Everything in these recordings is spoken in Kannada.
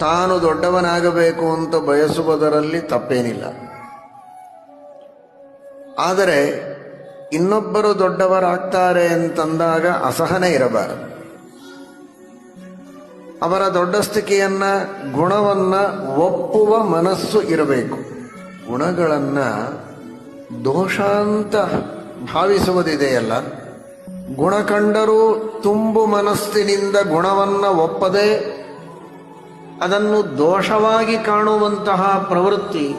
ತಾನು ದೊಡ್ಡವನಾಗಬೇಕು ಅಂತ ಬಯಸುವುದರಲ್ಲಿ ತಪ್ಪೇನಿಲ್ಲ. ಆದರೆ ಇನ್ನೊಬ್ಬರು ದೊಡ್ಡವರಾಗ್ತಾರೆ ಅಂತಂದಾಗ ಅಸಹನೆ ಇರಬಾರದು. ಅವರ ದೊಡ್ಡಸ್ತಿಕೆಯನ್ನ, ಗುಣವನ್ನ ಒಪ್ಪುವ ಮನಸ್ಸು ಇರಬೇಕು. ಗುಣಗಳನ್ನ ದೋಷಾಂತ ಭಾವಿಸುವುದಿದೆಯಲ್ಲ. ಗುಣ ಕಂಡರೂ ತುಂಬು ಮನಸ್ಸಿನಿಂದ ಗುಣವನ್ನ ಒಪ್ಪದೆ ಅದನ್ನು ದೋಷವಾಗಿ ಕಾಣುವಂತಹ ಪ್ರವೃತ್ತಿ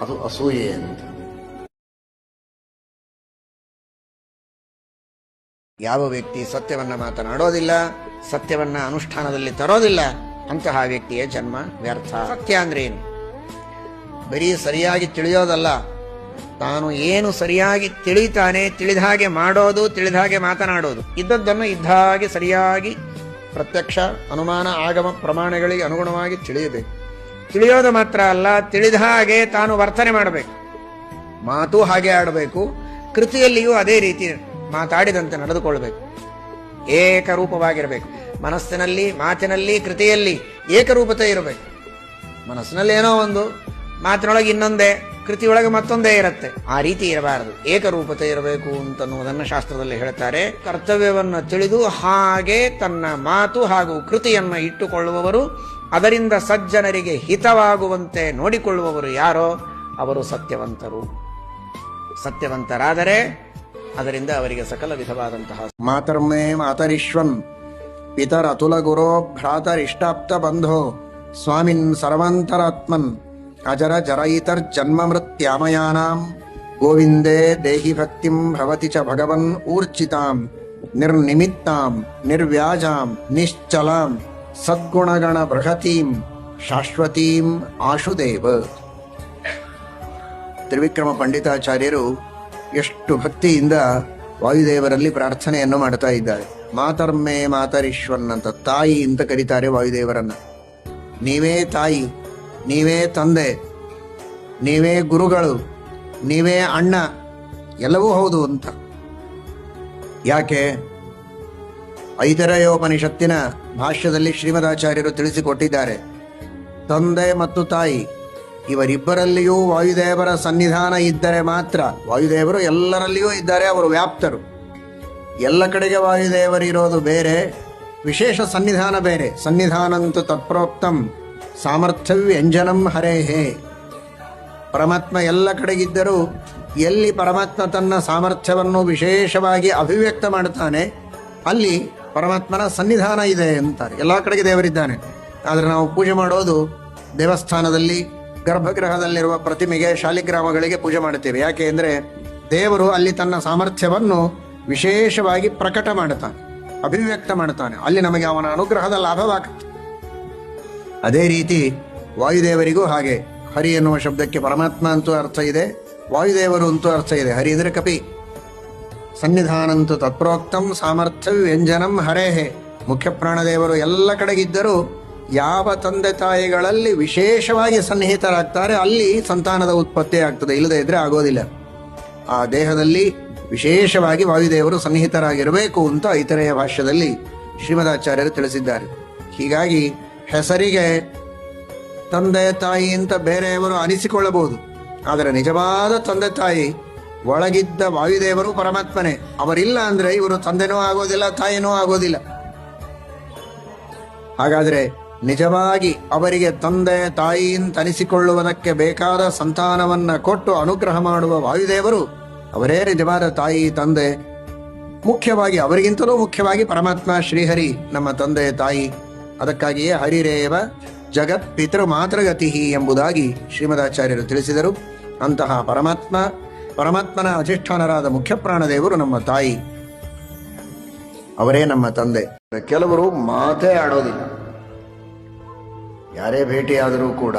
ಅದು ಅಸೂಯೆ ಅಂತ. ಯಾವ ವ್ಯಕ್ತಿ ಸತ್ಯವನ್ನ ಮಾತನಾಡೋದಿಲ್ಲ, ಸತ್ಯವನ್ನ ಅನುಷ್ಠಾನದಲ್ಲಿ ತರೋದಿಲ್ಲ, ಅಂತಹ ವ್ಯಕ್ತಿಯ ಜನ್ಮ ವ್ಯರ್ಥ. ಸತ್ಯ ಅಂದ್ರೆ ಏನು? ಬರೀ ಸರಿಯಾಗಿ ತಿಳಿಯೋದಲ್ಲ. ತಾನು ಏನು ಸರಿಯಾಗಿ ತಿಳಿತಾನೆ, ತಿಳಿದ ಹಾಗೆ ಮಾಡೋದು, ತಿಳಿದ ಹಾಗೆ ಮಾತನಾಡೋದು. ಇದ್ದದ್ದನ್ನು ಇದ್ದ ಹಾಗೆ ಸರಿಯಾಗಿ ಪ್ರತ್ಯಕ್ಷ ಅನುಮಾನ ಆಗಮ ಪ್ರಮಾಣಗಳಿಗೆ ಅನುಗುಣವಾಗಿ ತಿಳಿಯಬೇಕು. ತಿಳಿಯೋದು ಮಾತ್ರ ಅಲ್ಲ, ತಿಳಿದ ಹಾಗೆ ತಾನು ವರ್ತನೆ ಮಾಡಬೇಕು. ಮಾತು ಹಾಗೆ ಆಡಬೇಕು, ಕೃತಿಯಲ್ಲಿಯೂ ಅದೇ ರೀತಿ ಮಾತಾಡಿದಂತೆ ನಡೆದುಕೊಳ್ಬೇಕು. ಏಕರೂಪವಾಗಿರಬೇಕು. ಮನಸ್ಸಿನಲ್ಲಿ, ಮಾತಿನಲ್ಲಿ, ಕೃತಿಯಲ್ಲಿ ಏಕರೂಪತೆ ಇರಬೇಕು. ಮನಸ್ಸಿನಲ್ಲಿ ಏನೋ ಒಂದು ಮಾತಿನೊಳಗೆ ಇನ್ನೊಂದೇ, ಕೃತಿಯೊಳಗೆ ಮತ್ತೊಂದೇ ಇರುತ್ತೆ. ಆ ರೀತಿ ಇರಬಾರದು. ಏಕರೂಪತೆ ಇರಬೇಕು ಅಂತನ್ನುವುದನ್ನು ಶಾಸ್ತ್ರದಲ್ಲಿ ಹೇಳ್ತಾರೆ. ಕರ್ತವ್ಯವನ್ನು ತಿಳಿದು ಹಾಗೆ ತನ್ನ ಮಾತು ಹಾಗೂ ಕೃತಿಯನ್ನು ಇಟ್ಟುಕೊಳ್ಳುವವರು, ಅದರಿಂದ ಸಜ್ಜನರಿಗೆ ಹಿತವಾಗುವಂತೆ ನೋಡಿಕೊಳ್ಳುವವರು ಯಾರೋ ಅವರು ಸತ್ಯವಂತರು. ಸತ್ಯವಂತರಾದರೆ ಅದರಿಂದ ಅವರಿಗೆ ಸಕಲ ವಿಧವಾದಂತಹ ಮಾತರ್ಮೇ ಮಾತರಿಶ್ವನ್ ಪಿತರ ಅತುಲ ಗುರೋ ಭ್ರಾತರಿಷ್ಟಾಪ್ತ ಬಂಧೋ, ಸ್ವಾಮಿನ್ ಸರ್ವಾಂತರಾತ್ಮನ್. ಅಜರ ಜರಯಿತರ್ ಜನ್ಮ ಮೃತ್ಯಾಮಯಾನಾಂ ಗೋವಿಂದೇ ದೇಹಿ ಭಕ್ತಿಂ ಭವತಿ ಚ ಭಗವನ್ ಊರ್ಚಿತಾಂ ನಿರ್ನಿಮಿತ್ತಾಂ ನಿರ್ವ್ಯಾಜಾಂ ನಿಶ್ಚಲಾಂ ಸದ್ಗುಣಗಣ ಬೃಹತೀಂ ಶಾಶ್ವತೀಂ ಆಶುದೇವ ತ್ರಿವಿಕ್ರಮ ಪಂಡಿತಾಚಾರ್ಯರು ಎಷ್ಟು ಭಕ್ತಿಯಿಂದ ವಾಯುದೇವರಲ್ಲಿ ಪ್ರಾರ್ಥನೆಯನ್ನು ಮಾಡ್ತಾ ಇದ್ದಾರೆ. ಮಾತರ್ಮೇ ಮಾತರಿಶ್ವನ್ ಅಂತ ತಾಯಿ ಅಂತ ಕರೀತಾರೆ ವಾಯುದೇವರನ್ನ. ನೀವೇ ತಾಯಿ ನೀವೇ ತಂದೆ, ನೀವೇ ಗುರುಗಳು, ನೀವೇ ಅಣ್ಣ, ಎಲ್ಲವೂ ಹೌದು ಅಂತ. ಯಾಕೆ? ಐದರಯೋಪನಿಷತ್ತಿನ ಭಾಷ್ಯದಲ್ಲಿ ಶ್ರೀಮದಾಚಾರ್ಯರು ತಿಳಿಸಿಕೊಟ್ಟಿದ್ದಾರೆ. ತಂದೆ ಮತ್ತು ತಾಯಿ, ಇವರಿಬ್ಬರಲ್ಲಿಯೂ ವಾಯುದೇವರ ಸನ್ನಿಧಾನ ಇದ್ದರೆ ಮಾತ್ರ, ವಾಯುದೇವರು ಎಲ್ಲರಲ್ಲಿಯೂ ಇದ್ದಾರೆ, ಅವರು ವ್ಯಾಪ್ತರು. ಎಲ್ಲ ಕಡೆಗೆ ವಾಯುದೇವರಿರೋದು ಬೇರೆ, ವಿಶೇಷ ಸನ್ನಿಧಾನ ಬೇರೆ, ಸನ್ನಿಧಾನಂತೂ ತತ್ಪ್ರೋಕ್ತಂ. ಸಾಮರ್ಥ್ಯ ವ್ಯಂಜನಂ ಹರೇಹೇ. ಪರಮಾತ್ಮ ಎಲ್ಲ ಕಡೆಗಿದ್ದರೂ ಎಲ್ಲಿ ಪರಮಾತ್ಮ ತನ್ನ ಸಾಮರ್ಥ್ಯವನ್ನು ವಿಶೇಷವಾಗಿ ಅಭಿವ್ಯಕ್ತ ಮಾಡುತ್ತಾನೆ, ಅಲ್ಲಿ ಪರಮಾತ್ಮನ ಸನ್ನಿಧಾನ ಇದೆ ಅಂತಾರೆ. ಎಲ್ಲ ಕಡೆಗೆ ದೇವರಿದ್ದಾನೆ. ಆದರೆ ನಾವು ಪೂಜೆ ಮಾಡೋದು ದೇವಸ್ಥಾನದಲ್ಲಿ, ಗರ್ಭಗೃಹದಲ್ಲಿರುವ ಪ್ರತಿಮೆಗೆ, ಶಾಲಿಗ್ರಾಮಗಳಿಗೆ ಪೂಜೆ ಮಾಡುತ್ತೇವೆ. ಯಾಕೆ ಅಂದರೆ ದೇವರು ಅಲ್ಲಿ ತನ್ನ ಸಾಮರ್ಥ್ಯವನ್ನು ವಿಶೇಷವಾಗಿ ಪ್ರಕಟ ಮಾಡುತ್ತಾನೆ, ಅಭಿವ್ಯಕ್ತ ಮಾಡುತ್ತಾನೆ. ಅಲ್ಲಿ ನಮಗೆ ಅವನ ಅನುಗ್ರಹದ ಲಾಭವಾಗುತ್ತೆ ಅದೇ ರೀತಿ ವಾಯುದೇವರಿಗೂ ಹಾಗೆ. ಹರಿ ಎನ್ನುವ ಶಬ್ದಕ್ಕೆ ಪರಮಾತ್ಮ ಅಂತೂ ಅರ್ಥ ಇದೆ, ವಾಯುದೇವರು ಅಂತೂ ಅರ್ಥ ಇದೆ. ಹರಿ ಅಂದರೆ ಕಪಿ. ಸನ್ನಿಧಾನಂತೂ ತತ್ಪ್ರೋಕ್ತಂ ಸಾಮರ್ಥ್ಯ ವ್ಯಂಜನಂ ಹರೇಹೆ. ಮುಖ್ಯ ಪ್ರಾಣದೇವರು ಎಲ್ಲ ಕಡೆಗಿದ್ದರೂ ಯಾವ ತಂದೆ ತಾಯಿಗಳಲ್ಲಿ ವಿಶೇಷವಾಗಿ ಸನ್ನಿಹಿತರಾಗ್ತಾರೆ ಅಲ್ಲಿ ಸಂತಾನದ ಉತ್ಪತ್ತಿ ಆಗ್ತದೆ. ಇಲ್ಲದೇ ಇದ್ರೆ ಆಗೋದಿಲ್ಲ. ಆ ದೇಹದಲ್ಲಿ ವಿಶೇಷವಾಗಿ ವಾಯುದೇವರು ಸನ್ನಿಹಿತರಾಗಿರಬೇಕು ಅಂತ ಇತರೆಯ ಭಾಷ್ಯದಲ್ಲಿ ಶ್ರೀಮದಾಚಾರ್ಯರು ತಿಳಿಸಿದ್ದಾರೆ. ಹೀಗಾಗಿ ಹೆಸರಿಗೆ ತಂದೆ ತಾಯಿ ಅಂತ ಬೇರೆಯವರು ಅನಿಸಿಕೊಳ್ಳಬಹುದು. ಆದರೆ ನಿಜವಾದ ತಂದೆ ತಾಯಿ, ಒಳಗಿದ್ದ ವಾಯುದೇವರು ಪರಮಾತ್ಮನೇ. ಅವರಿಲ್ಲ ಅಂದ್ರೆ ಇವರು ತಂದೆನೂ ಆಗೋದಿಲ್ಲ, ತಾಯಿನೂ ಆಗೋದಿಲ್ಲ. ಹಾಗಾದ್ರೆ ನಿಜವಾಗಿ ಅವರಿಗೆ ತಂದೆ ತಾಯಿ ಅಂತ ಅನಿಸಿಕೊಳ್ಳುವುದಕ್ಕೆ ಬೇಕಾದ ಸಂತಾನವನ್ನ ಕೊಟ್ಟು ಅನುಗ್ರಹ ಮಾಡುವ ವಾಯುದೇವರು ಅವರೇ ನಿಜವಾದ ತಾಯಿ, ತಂದೆ. ಮುಖ್ಯವಾಗಿ ಅವರಿಗಿಂತಲೂ ಮುಖ್ಯವಾಗಿ ಪರಮಾತ್ಮ ಶ್ರೀಹರಿ, ನಮ್ಮ ತಂದೆ ತಾಯಿ. ಅದಕ್ಕಾಗಿಯೇ ಹರಿರೇವ ಜಗತ್ ಪಿತೃ ಮಾತೃಗತಿ ಎಂಬುದಾಗಿ ಶ್ರೀಮದಾಚಾರ್ಯರು ತಿಳಿಸಿದರು. ಅಂತಹ ಪರಮಾತ್ಮ, ಪರಮಾತ್ಮನ ಅಧಿಷ್ಠಾನರಾದ ಮುಖ್ಯ ಪ್ರಾಣದೇವರು ನಮ್ಮ ತಾಯಿ. ಅವರೇ ನಮ್ಮ ತಂದೆ. ಕೆಲವರು ಮಾತೇ ಆಡೋದಿಲ್ಲ. ಯಾರೇ ಭೇಟಿಯಾದರೂ ಕೂಡ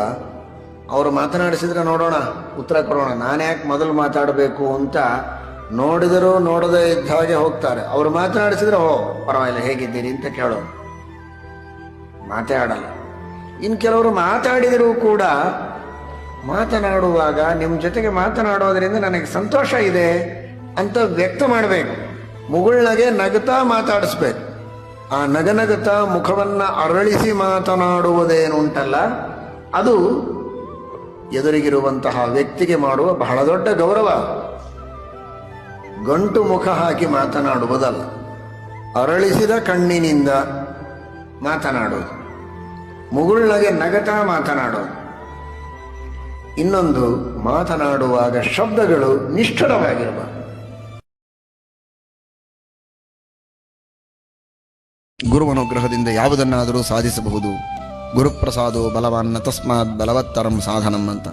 ಅವರು ಮಾತನಾಡಿಸಿದ್ರೆ ನೋಡೋಣ, ಉತ್ತರ ಕೊಡೋಣ ನಾನು ಯಾಕೆ ಮೊದಲು ಮಾತಾಡಬೇಕು ಅಂತ ನೋಡಿದರೂ ನೋಡದೇ ಇದ್ದ ಹಾಗೆ ಹೋಗ್ತಾರೆ. ಅವರು ಮಾತನಾಡಿಸಿದ್ರೆ ಓ ಪರವಾಗಿಲ್ಲ, ಹೇಗಿದ್ದೀರಿ? ಅಂತ ಕೇಳೋದು. ಮಾತೇ ಆಡಲ್ಲ ಇನ್ನು ಕೆಲವರು ಮಾತಾಡಿದರೂ ಕೂಡ ಮಾತನಾಡುವಾಗ ನಿಮ್ಮ ಜೊತೆಗೆ ಮಾತನಾಡೋದ್ರಿಂದ ನನಗೆ ಸಂತೋಷ ಇದೆ ಅಂತ ವ್ಯಕ್ತ ಮಾಡಬೇಕು. ಮುಗುಳ್ನಗೆ ನಗುತ್ತಾ ಮಾತಾಡಿಸ್ಬೇಕು. ಆ ನಗನಗತ ಮುಖವನ್ನ ಅರಳಿಸಿ ಮಾತನಾಡುವುದೇನುಂಟಲ್ಲ, ಅದು ಎದುರಿಗಿರುವಂತಹ ವ್ಯಕ್ತಿಗೆ ಮಾಡುವ ಬಹಳ ದೊಡ್ಡ ಗೌರವ. ಗಂಟು ಮುಖ ಹಾಕಿ ಮಾತನಾಡುವುದಲ್ಲ, ಅರಳಿಸಿದ ಕಣ್ಣಿನಿಂದ ಮಾತನಾಡುವುದು. ಮುಗುಳ್ನಗೆ ನಗತಾ ಮಾತನಾಡು. ಇನ್ನೊಂದು ಮಾತನಾಡುವಾಗ ಶಬ್ದಗಳು ನಿಷ್ಠುರವಾಗಿರುವ. ಗುರುವನುಗ್ರಹದಿಂದ ಯಾವುದನ್ನಾದರೂ ಸಾಧಿಸಬಹುದು. ಗುರುಪ್ರಸಾದೋ ಬಲವಾನ್ನ ತಸ್ಮಾತ್ ಬಲವತ್ತರಂ ಸಾಧನಂ ಅಂತ.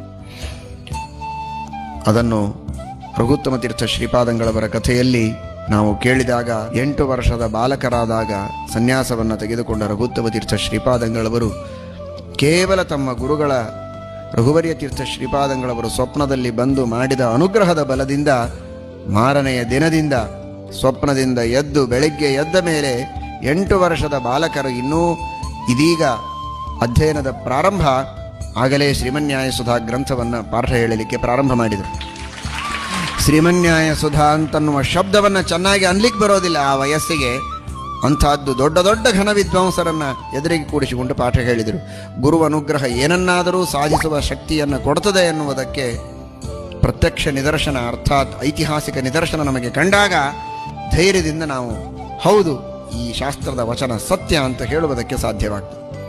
ಅದನ್ನು ರಘುತ್ತಮ ತೀರ್ಥ ಶ್ರೀಪಾದಂಗಳವರ ಕಥೆಯಲ್ಲಿ ನಾವು ಕೇಳಿದಾಗ ಎಂಟು ವರ್ಷದ ಬಾಲಕರಾದಾಗ ಸನ್ಯಾಸವನ್ನು ತೆಗೆದುಕೊಂಡ ರಘುತ್ತಮ ತೀರ್ಥ ಶ್ರೀಪಾದಂಗಳವರು, ಕೇವಲ ತಮ್ಮ ಗುರುಗಳ ರಘುವರ್ಯ ತೀರ್ಥ ಶ್ರೀಪಾದಂಗಳವರು ಸ್ವಪ್ನದಲ್ಲಿ ಬಂದು ಮಾಡಿದ ಅನುಗ್ರಹದ ಬಲದಿಂದ, ಮಾರನೆಯ ದಿನದಿಂದ, ಸ್ವಪ್ನದಿಂದ ಎದ್ದು ಬೆಳಗ್ಗೆ ಎದ್ದ ಮೇಲೆ ಎಂಟು ವರ್ಷದ ಬಾಲಕರು ಇನ್ನೂ ಇದೀಗ ಅಧ್ಯಯನದ ಪ್ರಾರಂಭ ಆಗಲೇ ಶ್ರೀಮನ್ಯಾಯ ಸುಧಾ ಗ್ರಂಥವನ್ನು ಪಾಠ ಹೇಳಲಿಕ್ಕೆ ಪ್ರಾರಂಭ ಮಾಡಿದರು. ಶ್ರೀಮನ್ಯಾಯ ಸುಧಾ ಅಂತನ್ನುವ ಶಬ್ದವನ್ನು ಚೆನ್ನಾಗಿ ಅನ್ಲಿಕ್ಕೆ ಬರೋದಿಲ್ಲ ಆ ವಯಸ್ಸಿಗೆ. ಅಂಥದ್ದು ದೊಡ್ಡ ದೊಡ್ಡ ಘನ ವಿದ್ವಾಂಸರನ್ನು ಎದುರಿಗೆ ಕೂಡಿಸಿಕೊಂಡು ಪಾಠ ಹೇಳಿದರು. ಗುರು ಅನುಗ್ರಹ ಏನನ್ನಾದರೂ ಸಾಧಿಸುವ ಶಕ್ತಿಯನ್ನು ಕೊಡ್ತದೆ ಎನ್ನುವುದಕ್ಕೆ ಪ್ರತ್ಯಕ್ಷ ನಿದರ್ಶನ ಅರ್ಥಾತ್ ಐತಿಹಾಸಿಕ ನಿದರ್ಶನ ನಮಗೆ ಕಂಡಾಗ ಧೈರ್ಯದಿಂದ ನಾವು ಹೌದು ಈ ಶಾಸ್ತ್ರದ ವಚನ ಸತ್ಯ ಅಂತ ಹೇಳುವುದಕ್ಕೆ ಸಾಧ್ಯವಾಗ್ತದೆ.